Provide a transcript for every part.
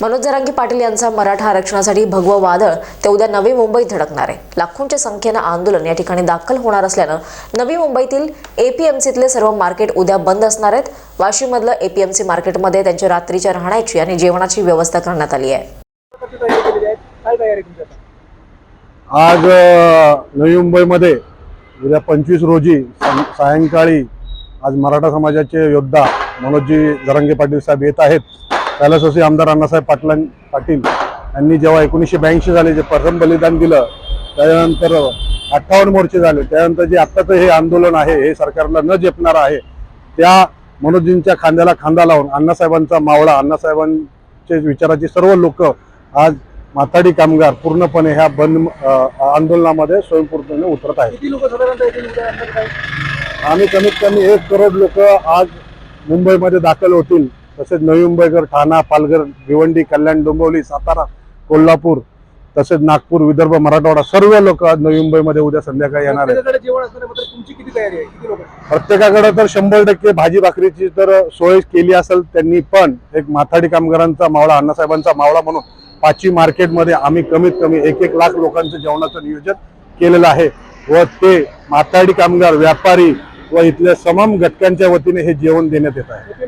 मनोज जरांगी पाटील यांचा मराठा आरक्षणासाठी भगवं वादळ ते उद्या नवी मुंबईत धडकणार आहे. लाखोंच्या संख्येनं आंदोलन या ठिकाणी दाखल होणार असल्यानं नवी मुंबईतील एपीएमसीतले सर्व मार्केट उद्या बंद असणार आहेत. वाशीमधलं एपीएमसी मार्केटमध्ये त्यांच्या रात्रीच्या राहण्याची आणि जेवणाची व्यवस्था करण्यात आली आहे. आज नवी मुंबईमध्ये उद्या पंचवीस रोजी सायंकाळी आज मराठा समाजाचे योद्धा मनोजजी जरांगे पाटील साहेब येत आहेत. कैलासवासी आमदार अण्णासाहेब पाटलां पाटील यांनी जेव्हा एकोणीसशे ब्याऐंशी साली जे प्रथम बलिदान दिलं त्यानंतर अठ्ठावन्न मोर्चे झाले. त्यानंतर जे आत्ताचं हे आंदोलन आहे हे सरकारला न झेपणार आहे त्या मनोजींच्या खांद्याला खांदा लावून अण्णासाहेबांचा मावळा अण्णासाहेबांचे विचाराचे सर्व लोक आज माथाडी कामगार पूर्णपणे ह्या बंद आंदोलनामध्ये स्वयंपूर्णपणे उतरत आहेत? आम्ही कमीत कमी एक करोड लोक आज मुंबईमध्ये दाखल होतील. तसेच नवी मुंबईकर ठाणा पालघर भिवंडी कल्याण डोंबिवली सातारा कोल्हापूर तसेच नागपूर विदर्भ मराठवाडा सर्व लोक आज नवी मुंबईमध्ये उद्या संध्याकाळी येणार आहेत. प्रत्येकाकडे तर शंभर टक्के भाजी भाकरीची तर सोय केली असेल त्यांनी पण एक माथाडी कामगारांचा मावळा अण्णासाहेबांचा मावळा म्हणून पाचवी मार्केटमध्ये आम्ही कमीत कमी एक एक लाख लोकांचं जेवणाचं नियोजन केलेलं आहे. व ते माथाडी कामगार व्यापारी व इथल्या समम घटकांच्या वतीने हे जेवण देण्यात येत आहे.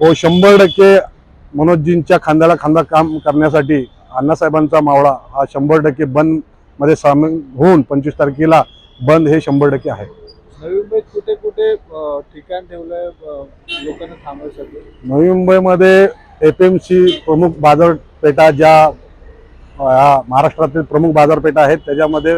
हो शंभर टक्के मनोजजींच्या खांद्याला खांदा काम करण्यासाठी अण्णासाहेबांचा मावळा हा शंभर टक्के बंदमध्ये सामील होऊन पंचवीस तारखेला बंद हे शंभर टक्के आहे. नवी मुंबईत कुठे कुठे ठिकाण ठेवलंय लोकांना थांबवण्यासाठी? नवी मुंबईमध्ये एफ एम सी प्रमुख बाजारपेठा ज्या महाराष्ट्रातील प्रमुख बाजारपेठा आहेत त्याच्यामध्ये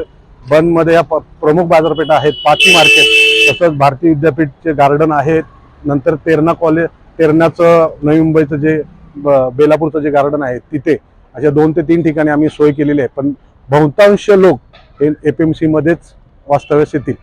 बंदमध्ये या प- प्रमुख बाजारपेठा आहेत पाचवी मार्केट तसंच भारतीय विद्यापीठचे गार्डन आहेत नंतर तेरणा कॉलेज तेरण्याचं नवी मुंबईचं जे ब- बेलापूरचं जे गार्डन आहे तिथे अशा दोन ते तीन ठिकाणी आम्ही सोय केलेली आहे. पण बहुतांश लोक हे एफ एम सीमध्येच वास्तव्यास येतील.